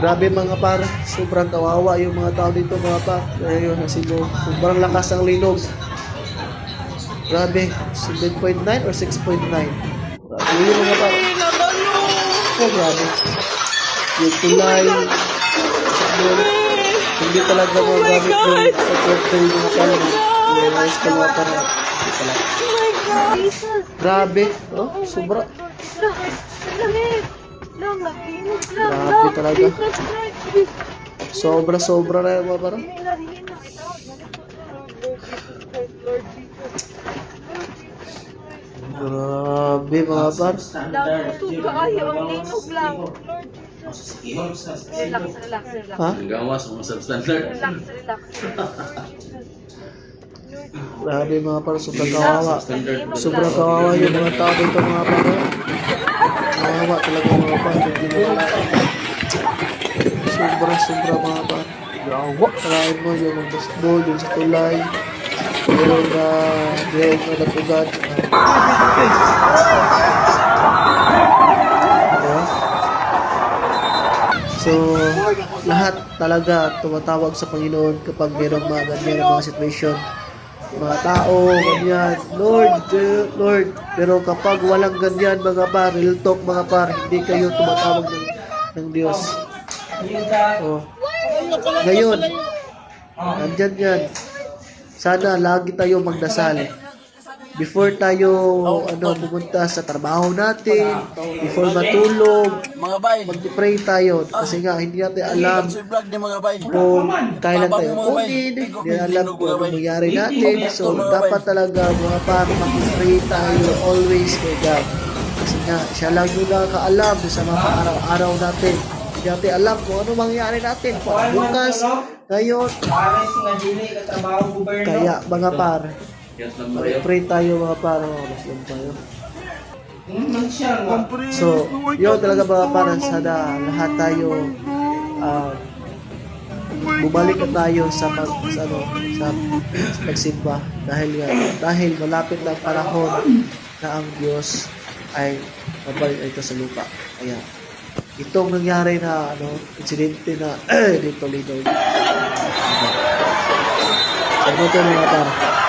Grabe mga par, sobrang kawawa yung mga tao dito mga par. Ayun, kasi mo, sobrang lakas ang linog. Grabe, 7.9 or 6.9. Grabe yun mga par. Oh, grabe. Yung tulay, sabon, hindi talaga mga gamit yung pagkakil mga par. Realize ka mga par. Grabe, oh, sobra. Langit! Lang, lang. Grabe talaga. Sobra-sobra na yung mga par. Hinarihin na kita. Lord Jesus Christ, Lord Jesus. Grabe mga par. Linog lang. Relax, relax, relax. Ha? Gawas mo substandard. Relax, relax. Grabe mga par, sobrang kawawa. Sobrang kawawa yung mga tao dito mga par. Kawawa talaga Hindi mo wala. Sobra, sobra mga. Kawawa. Kalahin mo yung baseball, yung sa tulay. Yung na, yung na natugan. Diba? So, lahat talaga tumatawag sa Panginoon kapag mayroong mga ganyan mga situation mga tao, ganyan, Lord, Lord. Pero kapag walang ganyan, mga par, real talk, mga par, hindi kayo tumatawag ng, ng Diyos. Oh. Ngayon, nandyan yan. Sana lagi tayo magdasal. Before tayo ano pumunta sa trabaho natin, before matulog, Mga bay, mag-pray tayo. Kasi nga hindi natin alam kung kailan tayo kunin, hindi alam kung ano mangyari natin. So, dapat talaga mga par, makipray tayo always kay God. Kasi nga, siya lang yung nakakaalam sa mga araw-araw natin. Hindi natin alam kung ano mangyari natin. Kung bukas, ngayon, kaya mga par, Yes lang pray tayo mga par, mga Muslim tayo. Nga. So, yun talaga mga para sana lahat tayo ah, bumalik na tayo sa pag sa, ano, sa, sa pagsimba dahil nga, dahil malapit na panahon na ang Diyos ay mabalik ito sa lupa. Kaya itong nangyari na ano, insidente na dito dito. Sa ito mga para.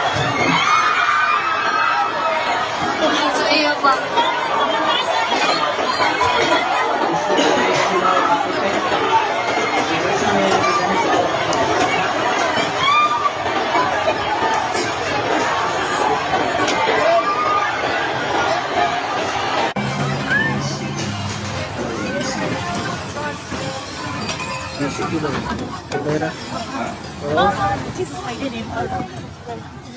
Nasi gila. Merah. Oh. Jesus, I didn't.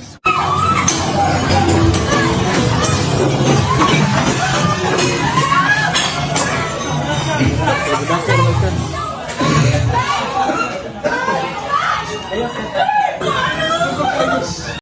Terima kasih.